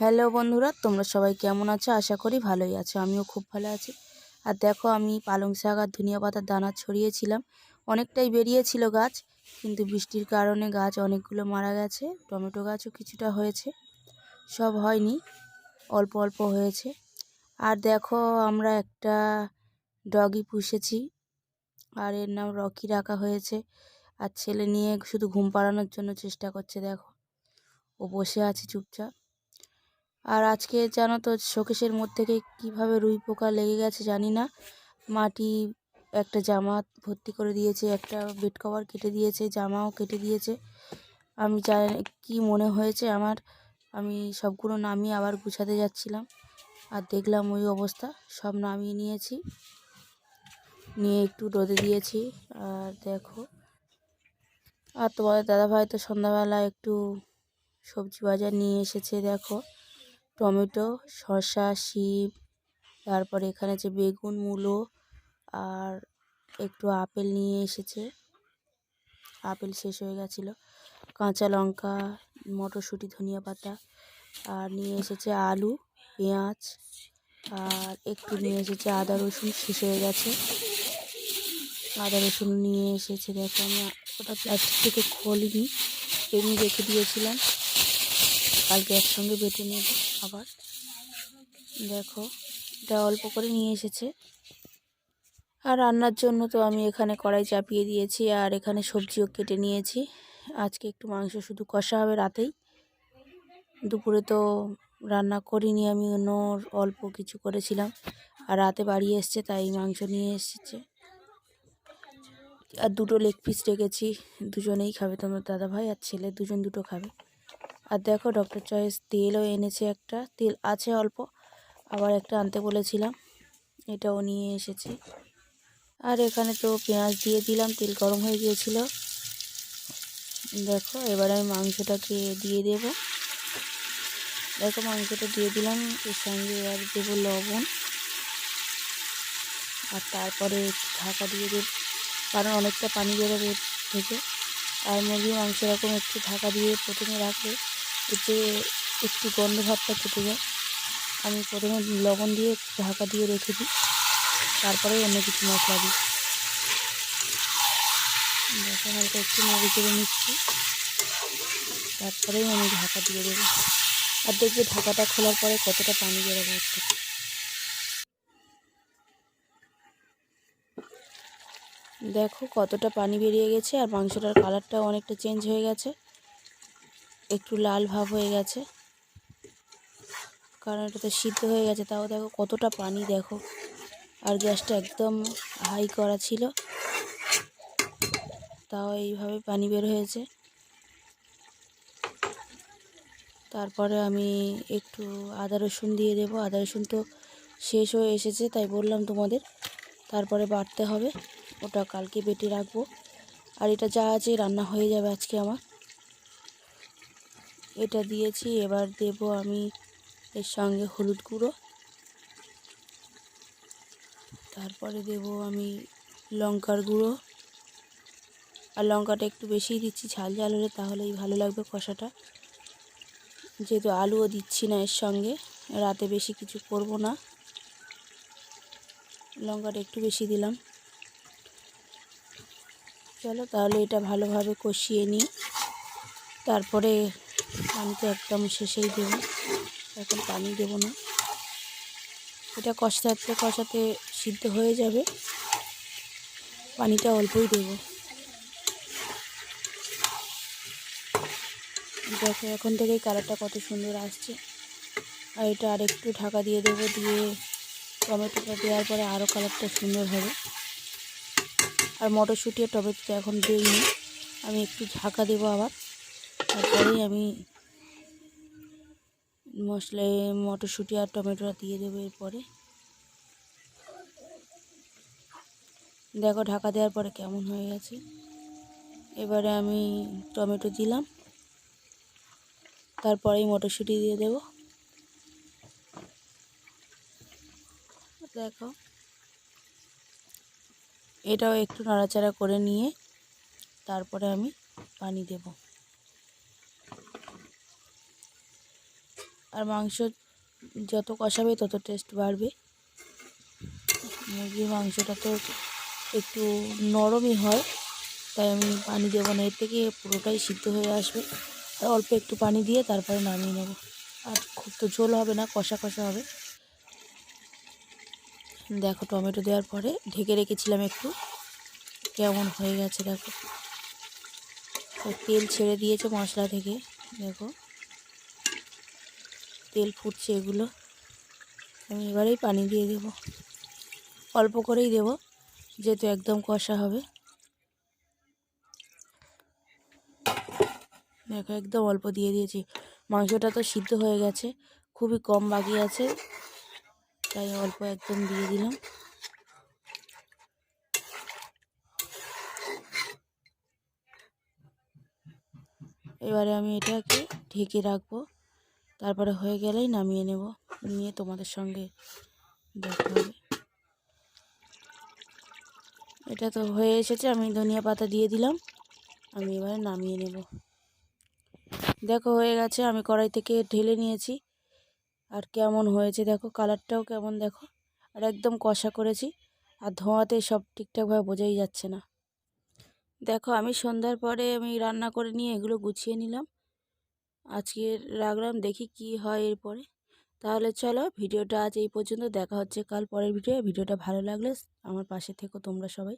Hello বন্ধুরা, তোমরা সবাই কেমন আছো? আশা করি ভালোই আছো, আমিও খুব ভালো আছি। আর দেখো, আমি পালং শাক আর ধনিয়া পাতার দানা ছড়িয়েছিলাম। অনেকটাই বেরিয়েছিল গাছ, কিন্তু বৃষ্টির কারণে গাছ অনেকগুলো মারা গেছে, টমেটো গাছও কিছুটা হয়েছে। সব হয়নি, অল্প অল্প হয়েছে। আর দেখো, আমরা একটা ডগি পুষেছি, আর এর নাম রকি রাখা হয়েছে। আর ছেলে নিয়ে শুধু ঘুম পাড়ানোর জন্য চেষ্টা করছে, দেখো। ও বসে আছে চুপচাপ। আর আজকে জানো তো শোকেশের মধ্যে থেকে কীভাবে রুই পোকা লেগে গেছে জানি না। মাটি একটা জামা ভর্তি করে দিয়েছে, একটা বেড কভার কেটে দিয়েছে, জামাও কেটে দিয়েছে। আমি জানি কী মনে হয়েছে আমার। আমি সবগুলো নামিয়ে আবার গুছাতে যাচ্ছিলাম আর দেখলাম ওই অবস্থা। সব নামিয়ে নিয়েছি, নিয়ে একটু রোদে দিয়েছি। আর দেখো, আর তোমাদের দাদাভাই তো সন্ধ্যাবেলা একটু সবজি বাজার নিয়ে এসেছে, দেখো। টমেটো, শসা শিম তারপরে এখানে যে বেগুন, মূলো আর একটু আপেল নিয়ে এসেছে। আপেল শেষ হয়ে গেছিল। কাঁচা লঙ্কা, মটরশুঁটি, ধনিয়া পাতা আর নিয়ে এসেছে আলু, পেঁয়াজ আর একটু নিয়ে এসেছে আদা রসুন, শেষ হয়ে গেছে। আদা রসুন নিয়ে এসেছে, দেখো আমি ওটা প্লাস্টিক থেকে খোলিনি, এমনি রেখে দিয়েছিলাম। কালকে একসঙ্গে বেটে নেব। আবার দেখো, এটা অল্প করে নিয়ে এসেছে। আর রান্নার জন্য তো আমি এখানে কড়াই চাপিয়ে দিয়েছি আর এখানে সবজিও কেটে নিয়েছি। আজকে একটু মাংস শুধু কষা হবে রাতেই। দুপুরে তো রান্না করিনি আমি, অন্য অল্প কিছু করেছিলাম। আর রাতে বাড়ি এসছে, তাই মাংস নিয়ে এসেছে। আর দুটো লেগ পিস রেখেছি, দুজনেই খাবে, তোমার দাদা ভাই আর ছেলে, দুজন দুটো খাবে। আর দেখো ডক্টর চয়েস তেলও এনেছে একটা, তেল আছে অল্প, আবার একটা আনতে বলেছিলাম, এটাও নিয়ে এসেছি। আর এখানে তো পেঁয়াজ দিয়ে দিলাম, তেল গরম হয়ে গিয়েছিল। দেখো, এবার আমি মাংসটাকে দিয়ে দেব। দেখো, মাংসটা দিয়ে দিলাম, এর সঙ্গে আর দেবো লবণ। আর তারপরে ঢাকা দিয়ে দেব, কারণ অনেকটা পানি বেরোবে থেকে। আর মুরগির মাংস এরকম একটু ঢাকা দিয়ে প্রথমে রাখলে এতে একটু গন্ধ ভাবটা কেটে যায়। আমি প্রথমে লবণ দিয়ে ঢাকা দিয়ে রেখে দিই তারপরে অন্য কিছু মশলা দিই। দেখো, হালকা একটু নেড়ে চেড়ে নিচ্ছি, তারপরেই আমি ঢাকা দিয়ে দেবো। আর দেখবে ঢাকাটা খোলার পরে কতটা পানি বেরোবে ওর থেকে। দেখো, কতটা পানি বেরিয়ে গেছে, আর মাংসটার কালারটাও অনেকটা চেঞ্জ হয়ে গেছে। একটু লাল ভাব হয়ে গেছে। কারণ এটা তো সিদ্ধ হয়ে গেছে, তাও দেখো কতটা পানি দেখো। আর গ্যাসটা একদম হাই করা ছিল। তাও এইভাবে পানি বের হয়েছে। তারপরে আমি একটু আদা রসুন দিয়ে দেবো। আদা রসুন তো শেষ হয়ে এসেছে, তাই বললাম তোমাদের। তারপরে বাটতে হবে। ওটা কালকে বেটে রাখব। আর এটা যা আছে রান্না হয়ে যাবে আজকে আমার। এটা দিয়েছি, এবার দেব আমি এর সঙ্গে হলুদ গুঁড়ো। তারপরে দেব আমি লঙ্কার গুঁড়ো। আর লঙ্কাটা একটু বেশিই দিচ্ছি, ঝাল ঝাল হলে তাহলেই ভালো লাগবে কষাটা। যেহেতু আলুও দিচ্ছি না এর সঙ্গে, রাতে বেশি কিছু করব না। লঙ্কাটা একটু বেশি দিলাম। চলো তাহলে এটা ভালোভাবে কষিয়ে নিই। তারপরে পানি তো একদম শেষেই দেব। এখন পানি দেব না। এটা কষাতে কষাতে সিদ্ধ হয়ে যাবে। পানিটা অল্পই দেব। দেখো, এখন থেকেই কালারটা কত সুন্দর আসছে। আর এটা আর একটু ঢাকা দিয়ে দেবো, দিয়ে টমেটোটা দেওয়ার পরে আরও কালারটা সুন্দর হবে। আর মটরশুঁটি আর টমেটোটা এখন দিইনি। আমি একটু ঢাকা দেবো আবার। তারপরেই আমি মশলায় মটরশুঁটি আর টমেটোটা দিয়ে দেবো এরপরে। দেখো ঢাকা দেওয়ার পরে কেমন হয়ে গেছে। এবারে আমি টমেটো দিলাম। তারপরেই মটরশুঁটি দিয়ে দেব। দেখো। এটাও একটু নাড়াচাড়া করে নিয়ে তারপরে আমি পানি দেব। আর মাংস যত কষাবে তত টেস্ট বাড়বে। মুরগির মাংসটা তো একটু নরমই হয়, তাই আমি পানি দেবো না। এর থেকে পুরোটাই সিদ্ধ হয়ে আসবে। আর অল্প একটু পানি দিয়ে তারপরে নামিয়ে নেব। আর খুব তো ঝোল হবে না, কষা কষা হবে। দেখো টমেটো দেওয়ার পরে ঢেকে রেখেছিলাম একটু। কেমন হয়ে গেছে দেখো। তেল ছেড়ে দিয়েছে মশলা থেকে, দেখো। তেল ফুটছে এগুলো। আমি এবারেই পানি দিয়ে দেব। অল্প করেই দেব, যেহেতু একদম কষা হবে। দেখো, একদম অল্প দিয়ে দিয়েছি। মাংসটা তো সিদ্ধ হয়ে গেছে, খুবই কম বাকি আছে, তাই অল্প একদম দিয়ে দিলাম। এবারে আমি এটাকে ঢেকে রাখব। তারপরে হয়ে গেলেই নামিয়ে নেব। নিয়ে তোমাদের সঙ্গে দেখা হবে। এটা তো হয়ে এসেছে, আমি ধনিয়া পাতা দিয়ে দিলাম। আমি এবারে নামিয়ে নেব। দেখো, হয়ে গেছে, আমি কড়াই থেকে ঢেলে নিয়েছি। আর কেমন হয়েছে দেখো, কালারটাও কেমন দেখো। আর একদম কষা করেছি, আর ধোঁয়াতে সব ঠিকঠাকভাবে বোঝাই যাচ্ছে না। দেখো, আমি সন্ধ্যার পরে আমি রান্না করে নিয়ে এগুলো গুছিয়ে নিলাম। আজকে রাখলাম দেখি কি হয় এরপরে। তাহলে চলো ভিডিওটা আজ এই পর্যন্ত, দেখা হচ্ছে কাল পরের ভিডিও। ভিডিওটা ভালো লাগলে আমার পাশে থেকো তোমরা সবাই।